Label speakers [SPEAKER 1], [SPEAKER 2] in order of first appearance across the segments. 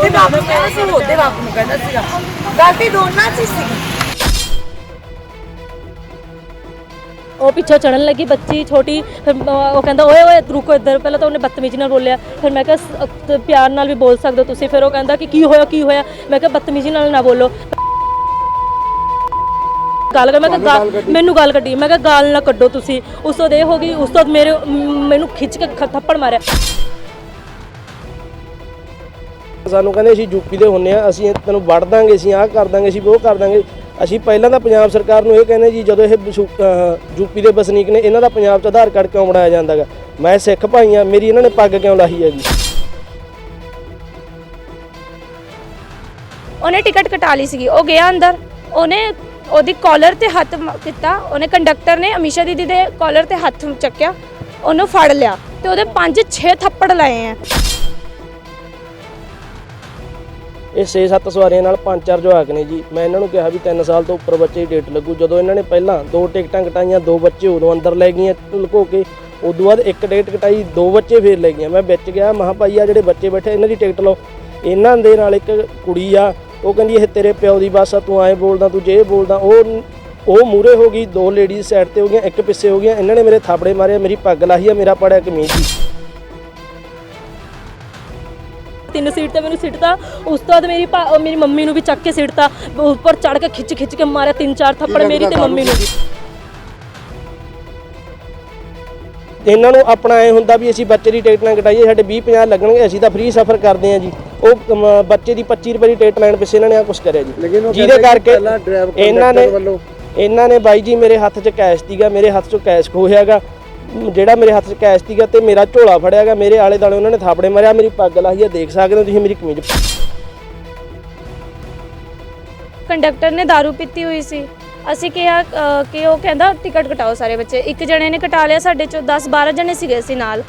[SPEAKER 1] ਉਹਦੇ ਬਾਪ ਨੂੰ ਕਹਿੰਦਾ ਸੀ ਉਹਦੇ ਬਾਪ ਨੂੰ ਕਹਿੰਦਾ ਸੀਗਾ। ਗਲਤੀ ਦੋਨਾਂ 'ਚ ਹੀ ਸੀਗੀ।
[SPEAKER 2] ਉਹ ਪਿੱਛੋਂ ਚੜਨ ਲੱਗੀ ਬੱਚੀ ਛੋਟੀ ਫਿਰ ਮ- ਉਹ ਕਹਿੰਦਾ ਓਏ ਓਏ ਰੁਕੋ ਇੱਧਰ। ਪਹਿਲਾਂ ਤਾਂ ਉਹਨੇ ਬਦਤਮੀਜ਼ੀ ਨਾਲ ਬੋਲਿਆ। ਫਿਰ ਮੈਂ ਕਿਹਾ ਸ- ਅ, ਪਿਆਰ ਨਾਲ ਵੀ ਬੋਲ ਸਕਦੇ ਹੋ ਤੁਸੀਂ। ਫਿਰ ਉਹ ਕਹਿੰਦਾ ਕਿ ਕੀ ਹੋਇਆ ਕੀ ਹੋਇਆ? ਮੈਂ ਕਿਹਾ ਬਦਤਮੀਜ਼ੀ ਨਾਲ ਨਾ ਬੋਲੋ। ਗੱਲ ਕਰ ਮੈਂ ਕਿਹਾ ਗਾਲ- ਮੈਨੂੰ ਗਾਲ ਕੱਢੀ। ਮੈਂ ਕਿਹਾ ਗਾਲ ਨਾ ਕੱਢੋ ਤੁਸੀਂ। ਉਸ ਤੋਂ ਬਾਅਦ ਇਹ ਹੋ ਗਈ ਉਸ ਤੋਂ ਬਾਅਦ ਮੇਰੇ ਮ- ਮੈਨੂੰ ਖਿੱਚ ਕੇ ਖ- ਥੱਪੜ ਮਾਰਿਆ।
[SPEAKER 3] ਸਾਨੂੰ ਕਹਿੰਦੇ ਅਸੀਂ ਯੂਪੀ ਦੇ ਹੁੰਨੇ ਆ, ਅਸੀਂ ਤੈਨੂੰ ਵੜ ਦਾਂਗੇ, ਅਸੀਂ ਆਹ ਕਰ ਦਾਂਗੇ, ਅਸੀਂ ਉਹ ਕਰ ਦਾਂਗੇ। ਅਸੀਂ ਪਹਿਲਾਂ ਤਾਂ ਪੰਜਾਬ ਸਰਕਾਰ ਨੂੰ ਇਹ ਕਹਿੰਦੇ ਜੀ, ਜਦੋਂ ਇਹ ਯੂਪੀ ਦੇ ਵਸਨੀਕ ਨੇ, ਇਹਨਾਂ ਦਾ ਪੰਜਾਬ 'ਚ ਆਧਾਰ ਕਾਰਡ ਕਿਉਂ ਬਣਾਇਆ ਜਾਂਦਾਗਾ ਮੈਂ ਸਿੱਖ ਭਾਈ ਆ, ਮੇਰੀ ਇਹਨਾਂ ਨੇ ਪੱਗ ਕਿਉਂ ਲਾਹੀ ਹੈਗੀ
[SPEAKER 4] ਉਹਨੇ ਟਿਕਟ ਕਟਾ ਲਈ ਸੀਗੀ, ਉਹ ਗਿਆ ਅੰਦਰ। ਉਹਨੇ ਉਹਦੀ ਕਾਲਰ ਤੇ ਹੱਥ ਕੀਤਾ, ਉਹਨੇ ਕੰਡਕਟਰ ਨੇ ਅਮੀਸ਼ਾ ਦੀਦੀ ਦੇ ਕਾਲਰ ਤੇ ਹੱਥ ਚੱਕਿਆ, ਉਹਨੂੰ ਫੜ ਲਿਆ ਤੇ ਉਹਦੇ 5-6 ਥੱਪੜ ਲਾਏ ਆ।
[SPEAKER 3] ਇਹ 6-7 ਸਵਾਰੀਆਂ ਨਾਲ ਪੰਜ ਚਾਰ ਜਵਾਕ ਨੇ ਜੀ। ਮੈਂ ਇਹਨਾਂ ਨੂੰ ਕਿਹਾ ਵੀ 3 ਸਾਲ ਤੋਂ ਉੱਪਰ ਬੱਚੇ ਦੀ ਡੇਟ ਲੱਗੂ। ਜਦੋਂ ਇਹਨਾਂ ਨੇ ਪਹਿਲਾਂ ਦੋ ਟਿਕਟਾਂ ਕਟਾਈਆਂ, ਦੋ ਬੱਚੇ ਉਦੋਂ ਅੰਦਰ ਲੈ ਗਈਆਂ ਲੁਕੋ ਕੇ, ਉਦੋਂ ਬਾਅਦ ਇੱਕ ਟਿਕਟ ਕਟਾਈ, ਦੋ ਬੱਚੇ ਫੇਰ ਲੈ ਗਈਆਂ। ਮੈਂ ਵਿੱਚ ਗਿਆ ਮਹਾ ਭਾਈ ਆ ਜਿਹੜੇ ਬੱਚੇ ਬੈਠੇ, ਇਹਨਾਂ ਦੀ ਟਿਕਟ ਲਓ। ਇਹਨਾਂ ਦੇ ਨਾਲ ਇੱਕ ਕੁੜੀ ਆ, ਉਹ ਕਹਿੰਦੀ, ਇਹ ਤੇਰੇ ਪਿਓ ਦੀ ਬੱਸ ਆ, ਤੂੰ ਐਂ ਬੋਲਦਾ, ਤੂੰ ਜੇ ਬੋਲਦਾ। ਉਹ ਉਹ ਮੂਰੇ ਹੋ ਗਈ, ਦੋ ਲੇਡੀਜ਼ ਸਾਈਡ ਤੇ ਹੋ ਗਈਆਂ, ਇੱਕ ਪਿੱਛੇ ਹੋ ਗਈਆਂ। ਇਹਨਾਂ ਨੇ ਮੇਰੇ ਥਾਪੜੇ ਮਾਰੇ, ਮੇਰੀ ਪੱਗ ਲਾਹੀ ਆ, ਮੇਰਾ ਪੜਿਆ ਕਮੀਜ਼
[SPEAKER 2] ਤਿੰਨ ਸੀਟ ਤੇ ਮੈਨੂੰ ਸਿੱਟਤਾ। ਉਸ ਤੋਂ ਬਾਅਦ ਮੇਰੀ ਭਾ- ਮੇਰੀ ਮੰਮੀ ਨੂੰ ਵੀ ਚੱਕ ਕੇ ਸਿੱਟਤਾ। ਉੱਪਰ ਚੜ ਕੇ ਖਿੱਚ ਖਿੱਚ ਕੇ ਮਾਰਿਆ ਤਿੰਨ ਚਾਰ ਥੱਪੜ ਮੇਰੀ ਤੇ ਮੰਮੀ ਨੂੰ ਵੀ।
[SPEAKER 3] ਇਹਨਾਂ ਨੂੰ ਆਪਣਾ ਐ ਹੁੰਦਾ ਵੀ ਅਸੀਂ ਬੱਚੇ ਦੀ ਟਿਕਟ ਨਾ ਕਟਾਈਏ ਸਾਡੇ 20 50 ਲੱਗਣਗੇ ਅਸੀਂ ਤਾਂ ਫ੍ਰੀ ਸਫ਼ਰ ਕਰਦੇ ਹਾਂ ਜੀ। ਉਹ ਅਮ, ਬੱਚੇ ਦੀ 25 ਰੁਪਏ ਦੀ ਟਿਕਟ ਲੈਣ ਪਿੱਛੇ ਇਹਨਾਂ ਨੇ ਆ ਕੁਝ ਕਰਿਆ ਜੀ। ਜਿਹਦੇ ਕਰਕੇ ਇਹਨਾਂ ਨੇ ਇਹਨਾਂ ਨੇ ਬਾਈ ਜੀ ਮੇਰੇ ਹੱਥ 'ਚ ਕੈਸ਼ ਸੀਗਾ ਮੇਰੇ ਹੱਥ 'ਚੋਂ ਕੈਸ਼ ਖੋਹਿਆਗਾ ਜਿਹੜਾ ਮੇਰੇ ਹੱਥ 'ਚ ਕੈਸ਼ ਸੀਗਾ ਤੇ ਮੇਰਾ ਝੋਲਾ ਫੜਿਆਗਾ ਮੇਰੇ ਆਲੇ ਦਾਲੇ ਉਹਨਾਂ ਨੇ ਥਾਪੜੇ ਮਾਰਿਆ ਮੇਰੀ ਪੱਗ ਲਾਹੀ ਆ ਦੇਖ ਸਕਦੇ ਹੋ ਤੁਸੀਂ ਮੇਰੀ ਕਮੀਜ਼।
[SPEAKER 4] ਕੰਡਕਟਰ ਨੇ दारू ਪੀਤੀ ਹੋਈ ਸੀ। ਅਸੀਂ ਕਿਹਾ ਅ, ਕਿ ਉਹ ਕਹਿੰਦਾ ਟਿਕਟ ਕਟਾਓ ਸਾਰੇ ਬੱਚੇ। ਇੱਕ ਜਣੇ ਨੇ ਕਟਾ ਲਿਆ ਸਾਡੇ ਚੋਂ 10 12 ਜਣੇ ਸੀਗੇ ਅਸੀਂ ਨਾਲ।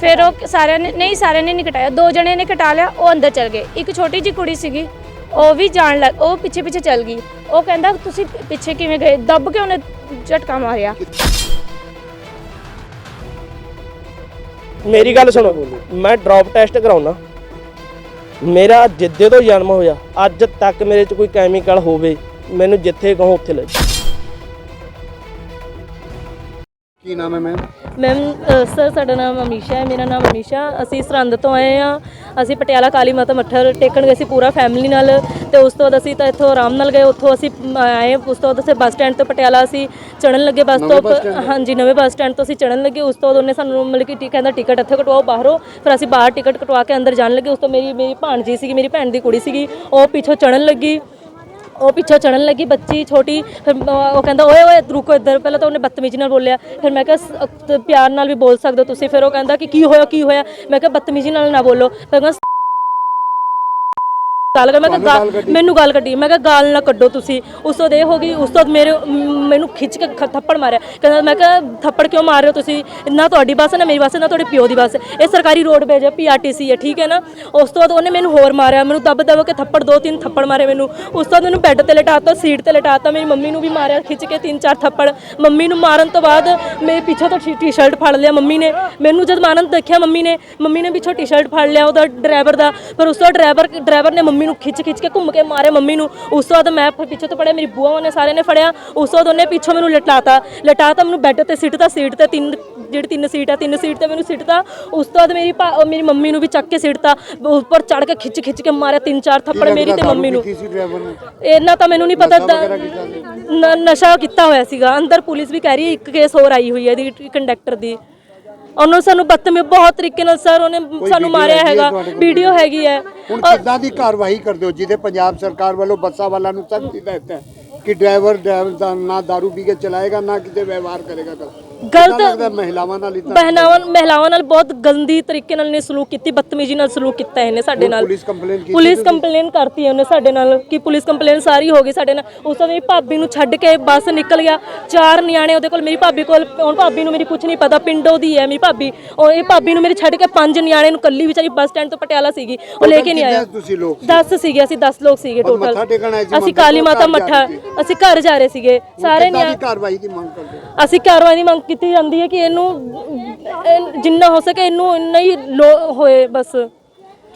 [SPEAKER 4] ਫਿਰ ਉਹ ਸਾਰਿਆਂ ਨੇ ਨਹੀਂ ਸਾਰਿਆਂ ਨੇ ਨਹੀਂ ਕਟਾਇਆ। ਦੋ ਜਣੇ ਨੇ ਕਟਾ ਲਿਆ ਉਹ ਅੰਦਰ ਚਲ ਗਏ। ਇੱਕ ਛੋਟੀ ਜੀ ਕੁੜੀ ਸੀਗੀ ਉਹ ਵੀ ਜਾਣ ਲੱਗ ਉਹ ਪਿੱਛੇ ਪਿੱਛੇ ਚੱਲ ਗਈ। ਉਹ ਕਹਿੰਦਾ ਤੁਸੀਂ ਪਿੱਛੇ ਕਿਵੇਂ ਗਏ? ਦੱਬ ਕੇ ਉਹਨੇ ਝਟਕਾ ਮਾਰਿਆ।
[SPEAKER 3] ਮੇਰੀ ਗੱਲ ਸੁਣੋ। ਮੈਂ ਡ੍ਰੌਪ ਟੈਸਟ ਕਰਾਉਣਾ ਮੇਰਾ ਜਿੱਦੇ ਤੋਂ ਜਨਮ ਹੋਇਆ, ਅੱਜ ਤੱਕ ਮੇਰੇ 'ਚ ਕੋਈ ਕੈਮੀਕਲ ਹੋਵੇ, ਮੈਨੂੰ ਜਿੱਥੇ ਕਹੋ ਉੱਥੇ ਲੈ ਜਾਓ।
[SPEAKER 5] ਕੀ ਨਾਮ ਹੈ ਮੈਮ
[SPEAKER 2] ਮੈਮ ਸਰ ਸਾਡਾ ਨਾਮ ਅਮੀਸ਼ਾ ਹੈ ਮੇਰਾ ਨਾਮ ਅਮੀਸ਼ਾ। ਅਸੀਂ ਸਰਹੰਦ ਤੋਂ ਆਏ ਆ ਅਸੀਂ ਪਟਿਆਲਾ ਕਾਲੀ ਮਾਤਾ ਮੱਠਰ ਟੇਕਣ ਗਏ ਸੀ ਪੂਰਾ ਫੈਮਿਲੀ ਨਾਲ। ਤੇ ਉਸ ਤੋਂ ਬਾਅਦ ਅਸੀਂ ਤਾਂ ਇੱਥੋਂ ਆਰਾਮ ਨਾਲ ਗਏ। ਉੱਥੋਂ ਅਸੀਂ ਆਏ ਉਸ ਤੋਂ ਬਾਅਦ ਅਸੀਂ ਬੱਸ ਸਟੈਂਡ ਤੋਂ ਪਟਿਆਲਾ ਅਸੀਂ ਚੜਨ ਲੱਗੇ ਬੱਸ ਤੋਂ? ਹਾਂਜੀ ਨਵੇਂ ਬੱਸ ਸਟੈਂਡ ਤੋਂ ਅਸੀਂ ਚੜਨ ਲੱਗੇ। ਉਸ ਤੋਂ ਬਾਅਦ ਉਹਨੇ ਸਾਨੂੰ ਮਤਲਬ ਕਿ ਟੀ- ਕਹਿੰਦਾ ਟਿਕਟ ਇੱਥੇ ਕਟਵਾਓ ਬਾਹਰੋਂ। ਫਿਰ ਅਸੀਂ ਬਾਹਰ ਟਿਕਟ ਕਟਵਾ ਕੇ ਅੰਦਰ ਜਾਣ ਲੱਗੇ। ਉਸ ਤੋਂ ਮੇਰੀ ਮੇਰੀ ਭਾਣਜੀ ਸੀਗੀ ਮੇਰੀ ਭੈਣ ਦੀ ਕੁੜੀ ਸੀਗੀ। ਉਹ ਪਿੱਛੋਂ ਚੜਨ ਲੱਗੀ। ਉਹ ਪਿੱਛੋਂ ਚੜਨ ਲੱਗੀ ਬੱਚੀ ਛੋਟੀ, ਫਿਰ ਉਹ ਕਹਿੰਦਾ, ਓਏ ਓਏ, ਰੁਕੋ ਇੱਧਰ। ਪਹਿਲਾਂ ਤਾਂ ਉਹਨੇ ਬਦਤਮੀਜ਼ੀ ਨਾਲ ਬੋਲਿਆ। ਫਿਰ ਮੈਂ ਕਿਹਾ ਪਿਆਰ ਨਾਲ ਵੀ ਬੋਲ ਸਕਦੇ ਹੋ ਤੁਸੀਂ। ਫਿਰ ਉਹ ਕਹਿੰਦਾ ਕਿ ਕੀ ਹੋਇਆ ਕੀ ਹੋਇਆ? ਮੈਂ ਕਿਹਾ, ਬਦਤਮੀਜ਼ੀ ਨਾਲ ਨਾ ਬੋਲੋ। ਫਿਰ ਮੈਂ ਗੱਲ ਕਰ ਮੈਂ ਕਿਹਾ
[SPEAKER 5] ਗਾਲ?
[SPEAKER 2] ਮੈਨੂੰ ਗਾਲ ਕੱਢੀ। ਮੈਂ ਕਿਹਾ ਗਾਲ ਨਾ ਕੱਢੋ ਤੁਸੀਂ। ਉਸ ਤੋਂ ਇਹ ਹੋ ਗਈ ਉਸ ਤੋਂ ਬਾਅਦ ਮੇਰੇ ਮ- ਮੈਨੂੰ ਖਿੱਚ ਕੇ ਖ- ਥੱਪੜ ਮਾਰਿਆ। ਕਹਿੰਦਾ ਮੈਂ ਕਿਹਾ ਥੱਪੜ ਕਿਉਂ ਮਾਰ ਰਹੇ ਹੋ ਤੁਸੀਂ? ਨਾ ਤੁਹਾਡੀ ਬੱਸ ਹੈ ਨਾ ਮੇਰੀ ਬੱਸ ਹੈ ਨਾ ਤੁਹਾਡੇ ਪਿਓ ਦੀ ਬੱਸ ਹੈ। ਇਹ ਸਰਕਾਰੀ ਰੋਡ ਵੇਜ ਹੈ ਪੀਆਰਟੀਸੀ ਹੈ ਠੀਕ ਹੈ ਨਾ? ਉਸ ਤੋਂ ਬਾਅਦ ਉਹਨੇ ਮੈਨੂੰ ਹੋਰ ਮਾਰਿਆ। ਮੈਨੂੰ ਦੱਬ ਦੱਬ ਕੇ ਥੱਪੜ ਦੋ ਤਿੰਨ ਥੱਪੜ ਮਾਰੇ ਮੈਨੂੰ। ਉਸ ਤੋਂ ਬਾਅਦ ਮੈਨੂੰ ਬੈੱਡ ਤੇ ਲਟਾਤਾ ਸੀਟ ਤੇ ਲਟਾਤਾ। ਮੇਰੀ ਮੰਮੀ ਨੂੰ ਵੀ ਮਾਰਿਆ ਖਿੱਚ ਕੇ ਤਿੰਨ ਚਾਰ ਥੱਪੜ। ਮੰਮੀ ਨੂੰ ਮਾਰਨ ਤੋਂ ਬਾਅਦ ਮੇਰੇ ਪਿੱਛੋਂ ਤੋਂ ਟੀ-ਸ਼ਰਟ ਫੜ ਲਿਆ ਮੰਮੀ ਨੇ। ਮੈਨੂੰ ਜਦ ਮਾਰਨ ਦੇਖਿਆ ਮੰਮੀ ਨੇ ਮੰਮੀ ਨੇ ਪਿੱਛੋਂ ਟੀ-ਸ਼ਰਟ ਫੜ ਲਿਆ ਉਹਦਾ ਡਰਾਈਵਰ ਦਾ। ਪਰ ਉਸ ਤੋਂ ਡਰਾਈਵਰ ਡਰਾਈਵਰ ਨੇ ਮੰਮੀ ਨੂੰ ਖਿੱਚ ਖਿੱਚ ਕੇ ਘੁੰਮ ਕੇ ਮਾਰਿਆ ਮੰਮੀ ਨੂੰ। ਉਸ ਤੋਂ ਬਾਅਦ ਮੈਂ ਪਿੱਛੋਂ ਤੋਂ ਪੜਿਆ ਮੇਰੀ ਬੂਆ ਨੇ ਸਾਰਿਆਂ ਨੇ ਫੜਿਆ। ਉਸ ਤੋਂ ਬਾਅਦ ਉਹਨੇ ਪਿੱਛੋਂ ਮੈਨੂੰ ਲਟਾਤਾ। ਲਟਾਤਾ ਮੈਨੂੰ ਬੈੱਡ ਤੇ ਸਿੱਟਤਾ ਸੀਟ ਤੇ ਤਿੰਨ ਜਿਹੜੀ ਤਿੰਨ ਸੀਟ ਆ ਤਿੰਨ ਸੀਟ ਤੇ ਮੈਨੂੰ ਸਿੱਟਤਾ ਉਸ ਤੋਂ ਬਾਅਦ ਮੇਰੀ ਮੇਰੀ ਮੰਮੀ ਨੂੰ ਵੀ ਚੱਕ ਕੇ ਸਿੱਟਤਾ ਉੱਪਰ ਚੜ ਕੇ ਖਿੱਚ ਖਿੱਚ ਕੇ ਮਾਰਿਆ ਤਿੰਨ ਚਾਰ ਥੱਪੜ ਮੇਰੀ ਤੇ ਮੰਮੀ ਨੂੰ। ਇਹਨਾਂ ਤਾਂ ਮੈਨੂੰ ਨਹੀਂ ਪਤਾ
[SPEAKER 5] ਨਸ਼ਾ ਕੀਤਾ
[SPEAKER 2] ਹੋਇਆ ਸੀਗਾ। ਅੰਦਰ ਪੁਲਿਸ ਵੀ ਕਹਿ ਰਹੀ ਇੱਕ ਕੇਸ ਹੋਰ ਆਈ ਹੋਈ ਹੈ ਇਹਦੀ ਕੰਡਕਟਰ ਦੀ। ਉਹਨੂੰ ਸਾਨੂੰ ਬਦਤਮੀ ਬਹੁਤ ਤਰੀਕੇ ਨਾਲ ਸਰ ਉਹਨੇ ਸਾਨੂੰ ਮਾਰਿਆ
[SPEAKER 5] ਹੈਗੀ?
[SPEAKER 2] ਵੀਡੀਓ ਹੈਗੀ ਹੈ
[SPEAKER 5] ਹੁਣ ਕਿੱਦਾਂ ਦੀ ਕਾਰਵਾਈ ਕਰਦੇ ਹੋ ਜਿਹਦੇ ਪੰਜਾਬ ਸਰਕਾਰ ਵੱਲੋਂ ਬੱਸਾਂ ਵਾਲਿਆਂ ਨੂੰ ਸਖਤ ਹਦਾਇਤ ਹੈ ਕਿ ਡਰਾਈਵਰ ਡਰਾਈਵਰ ਦਾ ਨਾ दारू ਪੀ ਕੇ ਚਲਾਏਗਾ ਨਾ ਕਿਤੇ ਵਿਵਹਾਰ ਕਰੇਗਾ
[SPEAKER 2] ਗਲਤ
[SPEAKER 5] ਲੱਗਦਾ ਮਹਿਲਾਵਾਂ ਨਾਲ ਇਦਾਂ
[SPEAKER 2] ਬਹਿਨਾਵਾਂ ਮਹਿਲਾਵਾਂ ਨਾਲ ਬਹੁਤ ਗੰਦੀ ਤਰੀਕੇ ਨਾਲ ਨੇ ਸਲੂਕ ਕੀਤੀ ਬਦਤਮੀਜ਼ੀ ਨਾਲ ਸਲੂਕ ਕੀਤਾ ਇਹਨੇ ਸਾਡੇ ਨਾਲ।
[SPEAKER 5] ਪੁਲਿਸ ਕੰਪਲੇਨ ਕੀਤੀ
[SPEAKER 2] ਪੁਲਿਸ ਕੰਪਲੇਨ ਕਰਤੀ ਹੈ ਉਹਨੇ ਸਾਡੇ ਨਾਲ ਕਿ ਪੁਲਿਸ ਕੰਪਲੇਨ ਸਾਰੀ ਹੋ ਗਈ ਸਾਡੇ ਨਾਲ। ਉਸ ਤੋਂ ਮੇਰੀ ਭਾਬੀ ਨੂੰ ਛੱਡ ਕੇ ਬੱਸ ਨਿਕਲ ਗਿਆ। ਚਾਰ ਨਿਆਣੇ ਉਹਦੇ ਕੋਲ ਮੇਰੀ ਭਾਬੀ ਕੋਲ ਹੁਣ ਭਾਬੀ ਨੂੰ ਮੇਰੀ ਕੁਝ ਨਹੀਂ ਪਤਾ ਪਿੰਡੋਂ ਦੀ ਹੈ ਮੇਰੀ ਭਾਬੀ। ਉਹ ਇਹ ਭਾਬੀ ਨੂੰ ਮੇਰੇ ਛੱਡ ਕੇ ਪੰਜ ਨਿਆਣੇ ਨੂੰ ਕੱਲੀ ਵਿਚਾਰੀ ਬੱਸ ਸਟੈਂਡ ਤੋਂ ਪਟਿਆਲਾ ਸੀਗੀ। ਉਹ ਲੈ ਕੇ ਨਹੀਂ ਆਇਆ।
[SPEAKER 5] ਤੁਸੀਂ ਲੋਕ
[SPEAKER 2] 10 ਸੀਗੇ ਅਸੀਂ 10 ਲੋਕ ਸੀਗੇ ਟੋਟਲ
[SPEAKER 5] ਮੱਥਾ ਟੇਕਣ ਆਏ ਸੀ
[SPEAKER 2] ਅਸੀਂ ਕਾਲੀ ਮਾਤਾ ਮੱਠਾ। ਅਸੀਂ ਘਰ ਜਾ ਰਹੇ ਸੀਗੇ ਸਾਰੇ ਨਿਆਣੇ
[SPEAKER 5] ਕਾਰਵਾਈ ਦੀ ਮੰਗ ਕਰਦੇ
[SPEAKER 2] ਅਸੀਂ ਕਾਰਵਾਈ ਦੀ ਮੰਗ ਕੀਤੀ ਜਾਂਦੀ ਹੈ ਕਿ ਇਹਨੂੰ ਇਹ ਜਿੰਨਾ ਹੋ ਸਕੇ ਇਹਨੂੰ ਇੰਨਾ ਹੀ ਲੋ ਹੋਏ ਬਸ।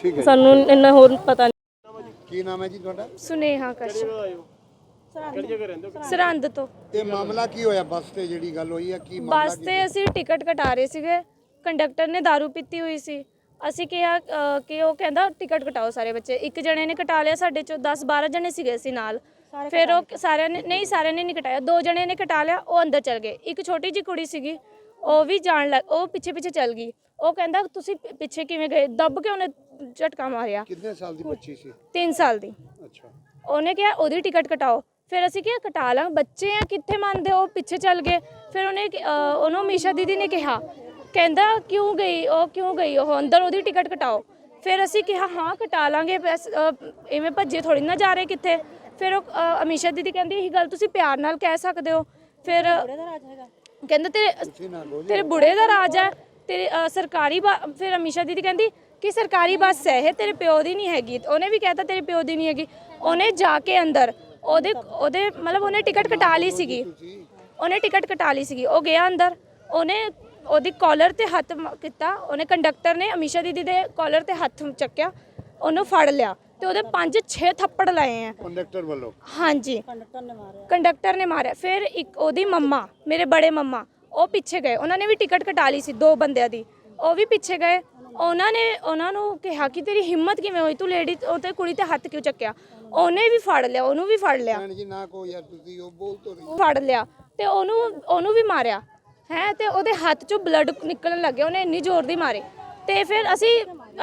[SPEAKER 5] ਠੀਕ ਹੈ
[SPEAKER 2] ਸਾਨੂੰ ਇੰਨਾ ਹੋਰ ਪਤਾ ਨਹੀਂ।
[SPEAKER 5] ਕੀ ਨਾਮ ਹੈ ਜੀ ਤੁਹਾਡਾ?
[SPEAKER 4] ਸੁਨੇਹਾ ਕਸ਼ ਸਰਹੰਦ। ਤੋਂ।
[SPEAKER 5] ਇਹ ਮਾਮਲਾ ਕੀ ਹੋਇਆ? ਬੱਸ ਤੇ ਜਿਹੜੀ ਗੱਲ ਹੋਈ ਹੈ ਕੀ ਮਾਮਲਾ
[SPEAKER 4] ਬੱਸ ਤੇ ਅਸੀਂ ਟਿਕਟ ਕਟਾ ਰਹੇ ਸੀਗੇ। ਕੰਡਕਟਰ ਨੇ दारू ਪੀਤੀ ਹੋਈ ਸੀ। ਅਸੀਂ ਕਿਹਾ ਅ, ਕਿ ਉਹ ਕਹਿੰਦਾ ਟਿਕਟ ਕਟਾਓ ਸਾਰੇ ਬੱਚੇ। ਇੱਕ ਜਣੇ ਨੇ ਕਟਾ ਲਿਆ ਸਾਡੇ ਚੋਂ 10 12 ਜਣੇ ਸੀਗੇ ਅਸੀਂ ਨਾਲ। ਫਿਰ ਉਹ ਸਾਰਿਆਂ ਨੇ ਨਹੀਂ ਸਾਰਿਆਂ ਨੇ ਨਹੀਂ ਕਟਾਇਆ। ਦੋ ਜਣੇ ਨੇ ਕਟਾ ਲਿਆ ਉਹ ਅੰਦਰ ਚਲ ਗਏ। ਇੱਕ ਛੋਟੀ ਜੀ ਕੁੜੀ ਸੀਗੀ ਉਹ ਵੀ ਜਾਣ ਲੱਗ ਉਹ ਪਿੱਛੇ ਪਿੱਛੇ ਚੱਲ ਗਈ। ਉਹ ਕਹਿੰਦਾ ਤੁਸੀਂ ਪਿ- ਪਿੱਛੇ ਕਿਵੇਂ ਗਏ? ਦੱਬ ਕੇ ਉਹਨੇ ਝਟਕਾ ਮਾਰਿਆ।
[SPEAKER 5] ਕਿੰਨੇ ਸਾਲ ਦੀ ਬੱਚੀ ਸੀ?
[SPEAKER 4] 3 ਸਾਲ ਦੀ।
[SPEAKER 5] ਅੱਛਾ।
[SPEAKER 4] ਉਹਨੇ ਕਿਹਾ ਉਹਦੀ ਟਿਕਟ ਕਟਾਓ। ਫਿਰ ਅਸੀਂ ਕਿਹਾ ਕਟਾ ਲਾਂ। ਬੱਚੇ ਆ ਕਿੱਥੇ ਮੰਨਦੇ? ਉਹ ਪਿੱਛੇ ਚੱਲ ਗਏ। ਫਿਰ ਉਹਨੇ ਕਿ- ਅਹ ਉਹਨੂੰ ਮੀਸ਼ਾ ਦੀਦੀ ਨੇ ਕਿਹਾ ਕਹਿੰਦਾ ਕਿਉਂ ਗਈ? ਉਹ ਕਿਉਂ ਗਈ? ਉਹ ਅੰਦਰ ਉਹਦੀ ਟਿਕਟ ਕਟਾਓ। ਫਿਰ ਅਸੀਂ ਕਿਹਾ ਹਾਂ ਕਟਾ ਲਾਂਗੇ। ਬਸ, ਅਹ, ਐਵੇਂ ਭੱਜੇ ਥੋੜੀ ਨਾ ਜਾ ਰਹੇ ਕਿੱਥੇ? ਫਿਰ ਉਹ ਅਹ, ਅਮੀਸ਼ਾ ਦੀਦੀ ਕਹਿੰਦੀ ਇਹ ਗੱਲ ਤੁਸੀਂ ਪਿਆਰ ਨਾਲ ਕਹਿ ਸਕਦੇ ਹੋ। ਫਿਰ ਕਹਿੰਦੇ ਤੇਰੇ ਤੇਰੇ ਬੁੜੇ ਦਾ ਰਾਜ ਹੈ ਤੇਰੇ ਅ, ਸਰਕਾਰੀ ਬੱ- ਫਿਰ ਅਮੀਸ਼ਾ ਦੀਦੀ ਕਹਿੰਦੀ ਕਿ ਸਰਕਾਰੀ ਬੱਸ ਹੈ ਇਹ ਤੇਰੇ ਪਿਓ ਦੀ ਨਹੀਂ ਹੈਗੀ। ਉਹਨੇ ਵੀ ਕਹਿਤਾ ਤੇਰੇ ਪਿਓ ਦੀ ਨਹੀਂ ਹੈਗੀ। ਉਹਨੇ ਜਾ ਕੇ ਅੰਦਰ ਉਹਦੇ ਉਹਦੇ ਮਤਲਬ ਉਹਨੇ ਟਿਕਟ ਕਟਾ ਲਈ ਸੀਗੀ। ਉਹਨੇ ਟਿਕਟ ਕਟਾ ਲਈ ਸੀਗੀ। ਉਹ ਗਿਆ ਅੰਦਰ। ਉਹਨੇ ਉਹਦੀ ਕਾਲਰ ਤੇ ਹੱਥ ਮ- ਕੀਤਾ। ਉਹਨੇ ਕੰਡਕਟਰ ਨੇ ਅਮੀਸ਼ਾ ਦੀਦੀ ਦੇ ਕਾਲਰ ਤੇ ਹੱਥ ਚੱਕਿਆ। ਉਹਨੂੰ ਫੜ ਲਿਆ। ਤੇ ਉਹਦੇ 5-6 ਥੱਪੜ ਲਾਏ ਆ।
[SPEAKER 5] ਕੰਡਕਟਰ ਵੱਲੋਂ?
[SPEAKER 4] ਹਾਂਜੀ। ਕੰਡਕਟਰ ਨੇ ਮਾਰਿਆ। ਫਿਰ ਇੱਕ ਉਹਦੀ ਮੰਮਾ ਮੇਰੇ ਬੜੇ ਮੰਮਾ ਉਹ ਪਿੱਛੇ ਗਏ। ਉਹਨਾਂ ਨੇ ਵੀ ਟਿਕਟ ਕਟਾ ਲਈ ਸੀ ਦੋ ਬੰਦਿਆਂ ਦੀ। ਉਹ ਵੀ ਪਿੱਛੇ ਗਏ। ਉਹਨਾਂ ਨੇ ਉਹਨਾਂ ਨੂੰ ਕਿਹਾ ਕਿ ਤੇਰੀ ਹਿੰਮਤ ਕਿਵੇਂ ਹੋਈ? ਤੂੰ ਲੇਡੀ ਉਹ ਤੇ ਕੁੜੀ ਤੇ ਹੱਥ ਕਿਉਂ ਚੱਕਿਆ? ਉਹਨੇ ਵੀ ਫੜ ਲਿਆ ਉਹਨੂੰ ਵੀ ਫੜ ਲਿਆ।
[SPEAKER 5] ਜੀ ਨਾ ਕੋ ਯਾਰ ਤੁਸੀਂ ਉਹ ਬੋਲ ਤੋਂ ਰਹੀ।
[SPEAKER 4] ਫੜ ਲਿਆ ਤੇ ਉਹਨੂੰ ਉਹਨੂੰ ਵੀ ਮਾਰਿਆ। ਹੈ ਤੇ ਉਹਦੇ ਹੱਥ ਚੋਂ ਬਲੱਡ ਨਿਕਲਣ ਲੱਗਿਆ ਉਹਨੇ ਇੰਨੀ ਜ਼ੋਰ ਦੀ ਮਾਰੇ। ਤੇ ਫਿਰ ਅਸੀਂ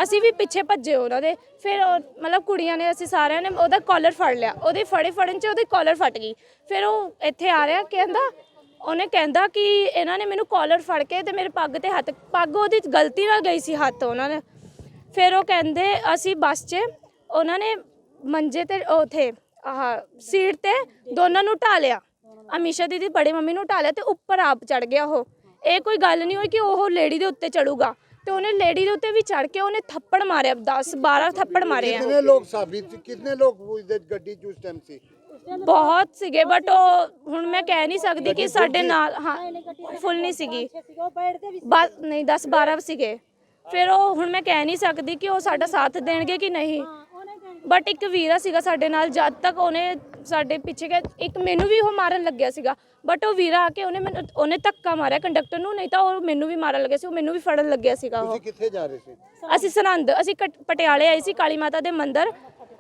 [SPEAKER 4] ਅਸੀਂ ਵੀ ਪਿੱਛੇ ਭੱਜੇ ਉਹਨਾਂ ਦੇ। ਫਿਰ ਉਹ- ਮਤਲਬ ਕੁੜੀਆਂ ਨੇ, ਅਸੀਂ ਸਾਰਿਆਂ ਨੇ ਉਹਦਾ ਕਾਲਰ ਫੜ ਲਿਆ। ਉਹਦੇ ਫੜੇ ਫੜਨ ਚ ਉਹਦੀ ਕਾਲਰ ਫਟ ਗਈ। ਫਿਰ ਉਹ ਇੱਥੇ ਆ ਰਿਹਾ ਕਹਿੰਦਾ, ਉਹਨੇ ਕਹਿੰਦਾ ਕਿ ਇਹਨਾਂ ਨੇ ਮੈਨੂੰ ਕਾਲਰ ਫੜ ਕੇ ਤੇ ਮੇਰੇ ਪੱਗ ਤੇ ਹੱਥ, ਪੱਗ ਉਹਦੀ ਗਲਤੀ ਨਾਲ ਗਈ ਸੀ ਹੱਥ ਉਹਨਾਂ ਨੇ ਫਿਰ ਉਹ ਕਹਿੰਦੇ, ਅਸੀਂ ਬੱਸ 'ਚ ਉਹਨਾਂ ਨੇ ਮੰਜੇ ਤੇ ਉਥੇ ਆਹ ਸੀਟ ਤੇ ਦੋਨਾਂ ਨੂੰ ਢਾ ਲਿਆ। ਅਮੀਸ਼ਾ ਦੀਦੀ ਬੜੇ ਮੰਮੀ ਨੂੰ ਢਾ ਲਿਆ ਤੇ ਉੱਪਰ ਆਪ ਚੜ ਗਿਆ ਉਹ। ਇਹ ਕੋਈ ਗੱਲ ਨਹੀਂ ਹੋਈ ਕਿ ਉਹ ਲੇਡੀ ਦੇ ਉੱਤੇ ਚੜੂਗਾ ਤੇ ਉਹਨੇ ਲੇਡੀ ਦੇ ਉੱਤੇ ਵੀ ਚੜ ਕੇ ਉਹਨੇ ਥੱਪੜ ਮਾਰਿਆ 10 12 ਥੱਪੜ ਮਾਰੇ ਆ।
[SPEAKER 5] ਕਿੰਨੇ ਲੋਕ ਸਾਬਿਤ ਕਿੰਨੇ ਲੋਕ ਉਸ ਦੇ ਗੱਡੀ ਚ ਉਸ ਟਾਈਮ ਸੀ?
[SPEAKER 4] ਬਹੁਤ ਸੀਗੇ ਬਟ ਉਹ ਹੁਣ ਮੈਂ ਕਹਿ ਨਹੀਂ ਸਕਦੀ ਕਿ ਸਾਡੇ ਨਾਲ ਹਾਂ ਫੁੱਲ ਨਹੀਂ ਸੀਗੀ। ਬਸ ਨਹੀਂ 10 12 ਸੀਗੇ। ਫਿਰ ਉਹ ਹੁਣ ਮੈਂ ਕਹਿ ਨਹੀਂ ਸਕਦੀ ਕਿ ਉਹ ਸਾਡਾ ਸਾਥ ਦੇਣਗੇ ਕਿ ਨਹੀਂ। ਬਟ ਇੱਕ ਵੀਰਾ ਸੀਗਾ ਸਾਡੇ ਨਾਲ ਜਦ ਤੱਕ ਉਹਨੇ ਸਾਡੇ ਪਿੱਛੇ ਗਿਆ ਇੱਕ ਮੈਨੂੰ ਵੀ ਉਹ ਮਾਰਨ ਲੱਗਿਆ ਸੀਗਾ ਬਟ ਉਹ ਵੀਰਾ ਆ ਕੇ ਉਹਨੇ ਮੈਨੂੰ ਉਹਨੇ ਧੱਕਾ ਮਾਰਿਆ ਕੰਡਕਟਰ ਨੂੰ ਨਹੀਂ ਤਾਂ ਉਹ ਮੈਨੂੰ ਵੀ ਮਾਰਨ ਲੱਗਿਆ ਸੀ ਉਹ ਮੈਨੂੰ ਵੀ ਫੜਨ ਲੱਗਿਆ ਸੀਗਾ ਉਹ।
[SPEAKER 5] ਤੁਸੀਂ ਕਿੱਥੇ ਜਾ ਰਹੇ ਸੀ?
[SPEAKER 4] ਅਸੀਂ ਸਰਹੰਦ ਅਸੀਂ ਕਟ- ਪਟਿਆਲੇ ਆਏ ਸੀ ਕਾਲੀ ਮਾਤਾ ਦੇ ਮੰਦਿਰ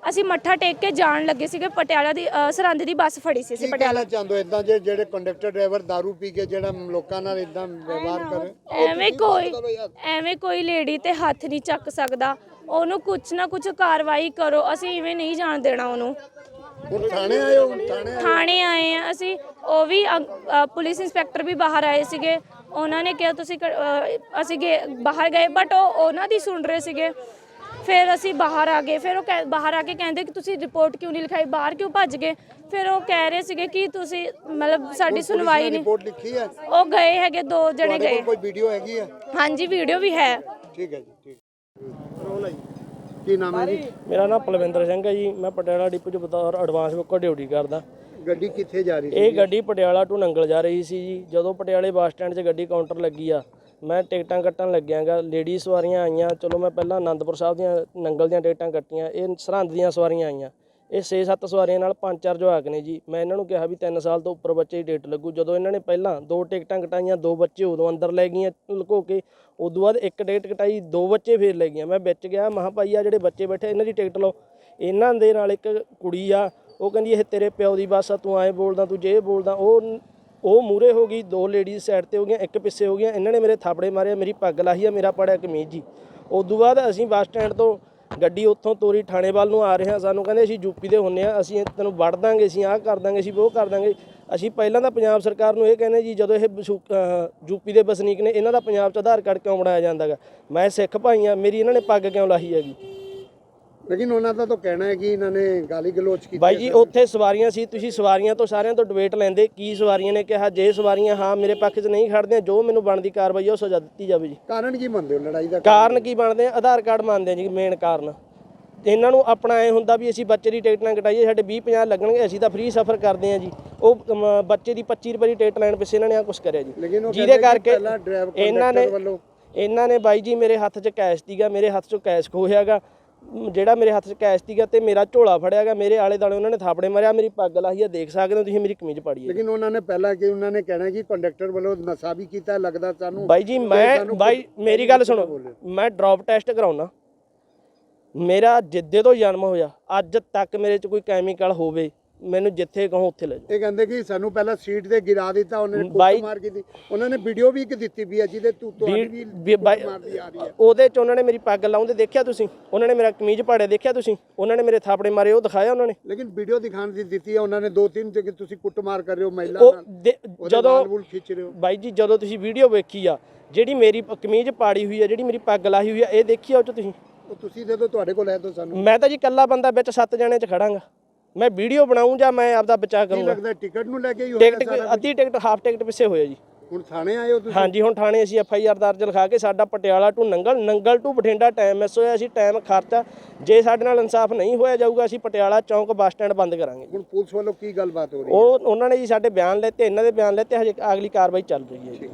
[SPEAKER 4] ਅਸੀਂ ਮੱਠਾ ਟੇਕ ਕੇ ਜਾਣ ਲੱਗੇ ਸੀਗੇ ਪਟਿਆਲਾ ਦੀ ਅ, ਸਰਹੰਦ ਦੀ ਬੱਸ ਫੜੀ ਸੀ ਅਸੀਂ
[SPEAKER 5] ਕੀ
[SPEAKER 4] ਪਟਿਆਲਾ।
[SPEAKER 5] ਕਹਿਣਾ ਚਾਹੁੰਦੇ ਹੋ? ਇਦਾਂ ਜੇ ਜਿਹੜੇ ਕੰਡਕਟਰ ਡਰਾਈਵਰ दारू ਪੀ ਕੇ ਜਿਹੜਾ ਲੋਕਾਂ ਨਾਲ ਇਦਾਂ ਵਿਵਹਾਰ ਕਰੇ
[SPEAKER 4] ਐਵੇਂ ਕੋਈ ਐਵੇਂ ਕੋਈ ਲੇਡੀ ਤੇ ਹੱਥ ਨਹੀਂ ਚੱਕ ਸਕਦਾ ਉਹਨੂੰ ਕੁਝ ਨਾ ਕੁਝ ਕਾਰਵਾਈ ਕਰੋ ਅਸੀਂ ਇਵੇਂ ਨਹੀਂ ਜਾਣ ਦੇਣਾ ਉਹਨੂੰ।
[SPEAKER 5] ਹੁਣ ਥਾਣੇ ਆਏ ਹੋ? ਥਾਣੇ ਆਏ?
[SPEAKER 4] ਥਾਣੇ ਆਏ ਆ। ਅਸੀਂ ਉਹ ਵੀ ਅ, ਪੁਲਿਸ ਇੰਸਪੈਕਟਰ ਵੀ ਬਾਹਰ ਆਏ ਸੀਗੇ। ਉਹਨਾਂ ਨੇ ਕਿਹਾ ਤੁਸੀਂ ਕ- ਅ, ਅਸੀਂ ਗਏ ਬਾਹਰ ਗਏ। ਬਟ ਉਹ ਉਹਨਾਂ ਦੀ ਸੁਣ ਰਹੇ ਸੀਗੇ। ਫਿਰ ਅਸੀਂ ਬਾਹਰ ਆ ਗਏ। ਫਿਰ ਉਹ ਕਹਿ- ਬਾਹਰ ਆ ਕੇ ਕਹਿੰਦੇ ਕਿ ਤੁਸੀਂ ਰਿਪੋਰਟ ਕਿਉਂ ਨਹੀਂ ਲਿਖਾਈ? ਬਾਹਰ ਕਿਉਂ ਭੱਜ ਗਏ? ਫਿਰ ਉਹ ਕਹਿ ਰਹੇ ਸੀਗੇ ਕਿ ਤੁਸੀਂ ਮਤਲਬ ਸਾਡੀ ਸੁਣਵਾਈ ਨਹੀਂ
[SPEAKER 5] ਰਿਪੋਰਟ ਲਿਖੀ ਹੈ?
[SPEAKER 4] ਉਹ ਗਏ ਹੈਗੇ ਦੋ ਜਣੇ
[SPEAKER 5] ਤੁਹਾਡੇ
[SPEAKER 4] ਗਏ।
[SPEAKER 5] ਕੋਈ ਵੀਡੀਓ ਹੈਗੀ ਹੈ?
[SPEAKER 4] ਹਾਂਜੀ ਵੀਡੀਓ ਵੀ ਹੈ।
[SPEAKER 5] ਠੀਕ ਹੈ ਜੀ। ਕੀ ਨਾਮ ਹੈ ਜੀ?
[SPEAKER 3] ਮੇਰਾ ਨਾਮ ਪਲਵਿੰਦਰ ਸਿੰਘ ਹੈ ਜੀ। ਮੈਂ ਪਟਿਆਲਾ ਡਿਪੂ 'ਚ ਬਤੌਰ ਐਡਵਾਂਸ ਬੁੱਕਰ ਡਿਊਟੀ ਕਰਦਾ।
[SPEAKER 5] ਗੱਡੀ ਕਿੱਥੇ ਜਾ ਰਹੀ ਸੀ?
[SPEAKER 3] ਇਹ ਗੱਡੀ ਪਟਿਆਲਾ ਟੂ ਨੰਗਲ ਜਾ ਰਹੀ ਸੀ ਜੀ। ਜਦੋਂ ਪਟਿਆਲੇ ਬੱਸ ਸਟੈਂਡ 'ਚ ਗੱਡੀ ਕਾਊਂਟਰ ਲੱਗੀ ਆ ਮੈਂ ਟਿਕਟਾਂ ਕੱਟਣ ਲੱਗਿਆਗਾ ਲੇਡੀ ਸਵਾਰੀਆਂ ਆਈਆਂ। ਚਲੋ ਮੈਂ ਪਹਿਲਾਂ ਆਨੰਦਪੁਰ ਸਾਹਿਬ ਦੀਆਂ ਨੰਗਲ ਦੀਆਂ ਟਿਕਟਾਂ ਕੱਟੀਆਂ। ਇਹ ਸਰਹੰਦ ਦੀਆਂ ਸਵਾਰੀਆਂ ਆਈਆਂ। ਇਹ 6-7 ਸਵਾਰੀਆਂ ਨਾਲ ਪੰਜ ਚਾਰ ਜਵਾਕ ਨੇ ਜੀ। ਮੈਂ ਇਹਨਾਂ ਨੂੰ ਕਿਹਾ ਵੀ 3 ਸਾਲ ਤੋਂ ਉੱਪਰ ਬੱਚੇ ਦੀ ਡੇਟ ਲੱਗੂ। ਜਦੋਂ ਇਹਨਾਂ ਨੇ ਪਹਿਲਾਂ ਦੋ ਟਿਕਟਾਂ ਕਟਾਈਆਂ, ਦੋ ਬੱਚੇ ਉਦੋਂ ਅੰਦਰ ਲੈ ਗਈਆਂ ਲੁਕੋ ਕੇ, ਉਦੋਂ ਬਾਅਦ ਇੱਕ ਟਿਕਟ ਕਟਾਈ, ਦੋ ਬੱਚੇ ਫੇਰ ਲੈ ਗਈਆਂ। ਮੈਂ ਵਿੱਚ ਗਿਆ ਮਹਾਂ ਭਾਈ ਆ ਜਿਹੜੇ ਬੱਚੇ ਬੈਠੇ, ਇਹਨਾਂ ਦੀ ਟਿਕਟ ਲਓ। ਇਹਨਾਂ ਦੇ ਨਾਲ ਇੱਕ ਕੁੜੀ ਆ, ਉਹ ਕਹਿੰਦੀ, ਇਹ ਤੇਰੇ ਪਿਓ ਦੀ ਬੱਸ ਆ, ਤੂੰ ਐਂ ਬੋਲਦਾ, ਤੂੰ ਜੇ ਬੋਲਦਾ। ਉਹ ਉਹ ਮੂਰੇ ਹੋ ਗਈ, ਦੋ ਲੇਡੀਜ਼ ਸਾਈਡ ਤੇ ਹੋ ਗਈਆਂ, ਇੱਕ ਪਿੱਛੇ ਹੋ ਗਈਆਂ। ਇਹਨਾਂ ਨੇ ਮੇਰੇ ਥਾਪੜੇ ਮਾਰੇ, ਮੇਰੀ ਪੱਗ ਲਾਹੀ ਆ, ਮੇਰਾ ਪੜਿਆ ਕਮੀਜ਼ ਜੀ। ਉਦੋਂ ਬਾਅਦ ਅਸੀਂ ਬੱਸ ਸਟੈਂਡ ਤੋਂ ਗੱਡੀ ਉੱਥੋਂ ਤੋਰੀ, ਥਾਣੇ ਵੱਲ ਨੂੰ ਆ ਰਹੇ ਹਾਂ। ਸਾਨੂੰ ਕਹਿੰਦੇ ਅਸੀਂ ਯੂਪੀ ਦੇ ਹੁੰਨੇ ਆ ਅਸੀਂ ਤੈਨੂੰ ਵੜ ਦਾਂਗੇ, ਅਸੀਂ ਆਹ ਕਰ ਦਾਂਗੇ, ਅਸੀਂ ਉਹ ਕਰ ਦਾਂਗੇ। ਅਸੀਂ ਪਹਿਲਾਂ ਤਾਂ ਪੰਜਾਬ ਸਰਕਾਰ ਨੂੰ ਇਹ ਕਹਿੰਦੇ ਜੀ, ਜਦੋਂ ਇਹ ਵਸੂ- ਯੂਪੀ ਦੇ ਵਸਨੀਕ ਨੇ, ਇਹਨਾਂ ਦਾ ਪੰਜਾਬ 'ਚ ਆਧਾਰ ਕਾਰਡ ਕਿਉਂ ਬਣਾਇਆ ਜਾਂਦਾਗਾ ਮੈਂ ਸਿੱਖ ਭਾਈ ਆ ਮੇਰੀ ਇਹਨਾਂ ਨੇ ਪੱਗ ਕਿਉਂ ਲਾਹੀ ਹੈਗੀ?
[SPEAKER 5] ਲੇਕਿਨ ਉਹਨਾਂ ਦਾ ਤਾਂ ਕਹਿਣਾ ਹੈ ਕਿ ਇਹਨਾਂ ਨੇ ਗਾਲੀ ਗਲੋਚ ਕੀਤੀ
[SPEAKER 3] ਬਾਈ ਜੀ ਉੱਥੇ ਸਵਾਰੀਆਂ ਸੀ ਤੁਸੀਂ ਸਵਾਰੀਆਂ ਤੋਂ ਸਾਰਿਆਂ ਤੋਂ ਡਿਬੇਟ ਲੈਂਦੇ ਕੀ ਸਵਾਰੀਆਂ ਨੇ ਕਿਹਾ ਜੇ ਸਵਾਰੀਆਂ ਹਾਂ ਮੇਰੇ ਪੱਖ 'ਚ ਨਹੀਂ ਖੜਦੀਆਂ ਜੋ ਮੈਨੂੰ ਬਣਦੀ ਕਾਰਵਾਈ ਉਹ ਸਜ਼ਾ ਦਿੱਤੀ ਜਾਵੇ ਜੀ।
[SPEAKER 5] ਕਾਰਨ ਕੀ ਮੰਨਦੇ ਹੋ ਲੜਾਈ ਦਾ?
[SPEAKER 3] ਕਾਰਨ ਕੀ ਬਣਦੇ ਆ? ਆਧਾਰ ਕਾਰਡ ਮੰਨਦੇ ਆ ਜੀ ਮੇਨ ਕਾਰਨ। ਇਹਨਾਂ ਨੂੰ ਆਪਣਾ ਐ ਹੁੰਦਾ ਵੀ ਅਸੀਂ ਬੱਚੇ ਦੀ ਟਿਕਟ ਨਾ ਕਟਾਈਏ ਸਾਡੇ 20 50 ਲੱਗਣਗੇ ਅਸੀਂ ਤਾਂ ਫ੍ਰੀ ਸਫ਼ਰ ਕਰਦੇ ਆ ਜੀ। ਉਹ ਬੱਚੇ ਦੀ 25 ਰੁਪਏ ਦੀ ਟਿਕਟ ਲੈਣ ਪਿੱਛੇ ਇਹਨਾਂ ਨੇ ਆ ਕੁਝ ਕਰਿਆ ਜੀ। ਜਿਹਦੇ ਕਰਕੇ ਇਹਨਾਂ ਨੇ ਇਹਨਾਂ ਨੇ ਬਾਈ ਜੀ ਮੇਰੇ ਹੱਥ 'ਚ ਕੈਸ਼ ਦੀਗਾ ਮੇਰੇ ਹੱਥ 'ਚੋਂ ਕੈਸ਼ ਖੋਹਿਆਗਾ ਜਿਹੜਾ ਮੇਰੇ ਹੱਥ 'ਚ ਕੈਸ਼ ਸੀਗਾ ਤੇ ਮੇਰਾ ਝੋਲਾ ਫੜਿਆ ਗਿਆ ਮੇਰੇ ਆਲੇ ਦਾਲੇ ਉਹਨਾਂ ਨੇ ਥਾਪੜੇ ਮਾਰਿਆ ਮੇਰੀ ਪੱਗ ਲਾਹੀ ਆ ਦੇਖ ਸਕਦੇ ਹੋ ਤੁਸੀਂ ਮੇਰੀ ਕਮੀਜ਼ ਪਾੜੀ ਹੈ
[SPEAKER 5] ਲੇਕਿਨ ਉਹਨਾਂ ਨੇ ਪਹਿਲਾਂ ਕਿ ਉਹਨਾਂ ਨੇ ਕਹਿਣਾ ਕਿ ਕੰਡਕਟਰ ਵੱਲੋਂ ਨਸ਼ਾ ਵੀ ਕੀਤਾ ਲੱਗਦਾ ਸਾਨੂੰ
[SPEAKER 3] ਬਾਈ ਜੀ ਮੈਂ ਬਾਈ ਮੇਰੀ ਗੱਲ ਸੁਣੋ ਮੈਂ ਡ੍ਰੌਪ ਟੈਸਟ ਕਰਾਉਣਾ। ਮੇਰਾ ਜਿੱਦੇ ਤੋਂ ਜਨਮ ਹੋਇਆ ਅੱਜ ਤੱਕ ਮੇਰੇ 'ਚ ਕੋਈ ਕੈਮੀਕਲ ਹੋਵੇ ਮੈਨੂੰ ਜਿੱਥੇ ਕਹੋ ਉੱਥੇ ਲੈ ਜਾਓ।
[SPEAKER 5] ਇਹ ਕਹਿੰਦੇ ਕਿ ਸਾਨੂੰ ਪਹਿਲਾਂ ਸੀਟ ਤੇ ਗਿਰਾ ਦਿੱਤਾ ਉਹਨਾਂ
[SPEAKER 3] ਬਾਈ-
[SPEAKER 5] ਕੁੱਟ ਮਾਰ ਕੀਤੀ ਉਹਨਾਂ ਨੇ ਵੀਡੀਓ ਵੀ ਇੱਕ ਦਿੱਤੀ ਵੀ ਹੈ ਜਿਹਦੇ ਤੂੰ ਤੁਹਾਡੀ ਵੀ
[SPEAKER 3] ਵੀ ਬਾਈ-
[SPEAKER 5] ਮਾਰਦੀ ਆ ਰਹੀ ਹੈ
[SPEAKER 3] ਉਹਦੇ 'ਚ ਉਹਨਾਂ ਨੇ ਮੇਰੀ ਪੱਗ ਲਾਉਂਦੇ ਦੇਖਿਆ ਤੁਸੀਂ? ਉਹਨਾਂ ਨੇ ਮੇਰਾ ਕਮੀਜ਼ ਪਾੜਿਆ ਦੇਖਿਆ ਤੁਸੀਂ? ਉਹਨਾਂ ਨੇ ਮੇਰੇ ਥਾਪੜੇ ਮਾਰੇ ਉਹ ਦਿਖਾਇਆ ਉਹਨਾਂ ਨੇ?
[SPEAKER 5] ਲੇਕਿਨ ਵੀਡੀਓ ਦਿਖਾਉਣ ਦੀ ਦਿੱਤੀ ਹੈ ਉਹਨਾਂ ਨੇ ਦੋ ਤਿੰਨ ਤੇ ਕਿ ਤੁਸੀਂ ਕੁੱਟਮਾਰ ਕਰ ਰਹੇ ਹੋ ਮਹਿਲਾ
[SPEAKER 3] ਉਹ
[SPEAKER 5] ਨਾਲ।
[SPEAKER 3] ਦੇ-
[SPEAKER 5] ਉਹਦੇ
[SPEAKER 3] ਜਦੋਂ
[SPEAKER 5] ਵਾਲ ਵੂਲ ਖਿੱਚ ਰਹੇ ਹੋ।
[SPEAKER 3] ਬਾਈ ਜੀ ਜਦੋਂ ਤੁਸੀਂ ਵੀਡੀਓ ਵੇਖੀ ਆ ਜਿਹੜੀ ਮੇਰੀ ਪ- ਕਮੀਜ਼ ਪਾੜੀ ਹੋਈ ਆ ਜਿਹੜੀ ਮੇਰੀ ਪੱਗ ਲਾਹੀ ਹੋਈ ਆ ਇਹ ਦੇਖੀ ਆ ਉਹ 'ਚ ਤੁਸੀਂ?
[SPEAKER 5] ਉਹ ਤੁਸੀਂ ਦੇ ਦਿਓ ਤੁਹਾਡੇ ਕੋਲ ਹੈ ਤਾਂ ਸਾਨੂੰ।
[SPEAKER 3] ਮੈਂ ਤਾਂ ਜੀ ਇਕੱਲਾ ਬੰਦਾ ਵਿੱਚ ਸੱਤ ਜਣੇ 'ਚ ਖੜਾਂਗਾ। ਮੈਂ ਵੀਡੀਓ ਬਣਾਉਂ ਜਾਂ ਮੈਂ ਆਪਦਾ ਬਚਾਅ
[SPEAKER 5] ਕੀ
[SPEAKER 3] ਕਰੂੰਗਾ?
[SPEAKER 5] ਲੱਗਦਾ ਟਿਕਟ ਨੂੰ ਲੈ ਕੇ ਹੀ
[SPEAKER 3] ਟਿਕਟ ਅੱਧੀ ਟਿਕਟ ਹਾਫ ਟਿਕਟ ਪਿੱਛੇ ਹੋਇਆ ਜੀ।
[SPEAKER 5] ਹੁਣ ਥਾਣੇ ਆਏ ਹੋ ਤੁਸੀਂ?
[SPEAKER 3] ਹਾਂਜੀ ਹੁਣ ਥਾਣੇ ਅਸੀਂ ਐਫ ਆਈ ਆਰ ਦਰਜ ਲਿਖਾ ਕੇ ਸਾਡਾ Patiala to Nangal Nangal to Bathinda time miss ਹੋਇਆ ਅਸੀਂ ਟਾਈਮ ਖਰਚਾ ਜੇ ਸਾਡੇ ਨਾਲ ਇਨਸਾਫ ਨਹੀਂ ਹੋਇਆ ਜਾਊਗਾ ਅਸੀਂ ਪਟਿਆਲਾ ਚੌਂਕ ਬੱਸ ਸਟੈਂਡ ਬੰਦ ਕਰਾਂਗੇ
[SPEAKER 5] ਹੁਣ ਪੁਲਿਸ ਵੱਲੋਂ ਕੀ ਗੱਲਬਾਤ ਹੋ ਰਹੀ ਹੈ?
[SPEAKER 3] ਉਹ ਉਹਨਾਂ ਨੇ ਜੀ ਸਾਡੇ ਬਿਆਨ ਲੈਤੇ ਇਹਨਾਂ ਦੇ ਬਿਆਨ ਲੈਤੇ ਹਜੇ ਅਗਲੀ ਕਾਰਵਾਈ ਚੱਲ ਰਹੀ ਹੈ ਜੀ।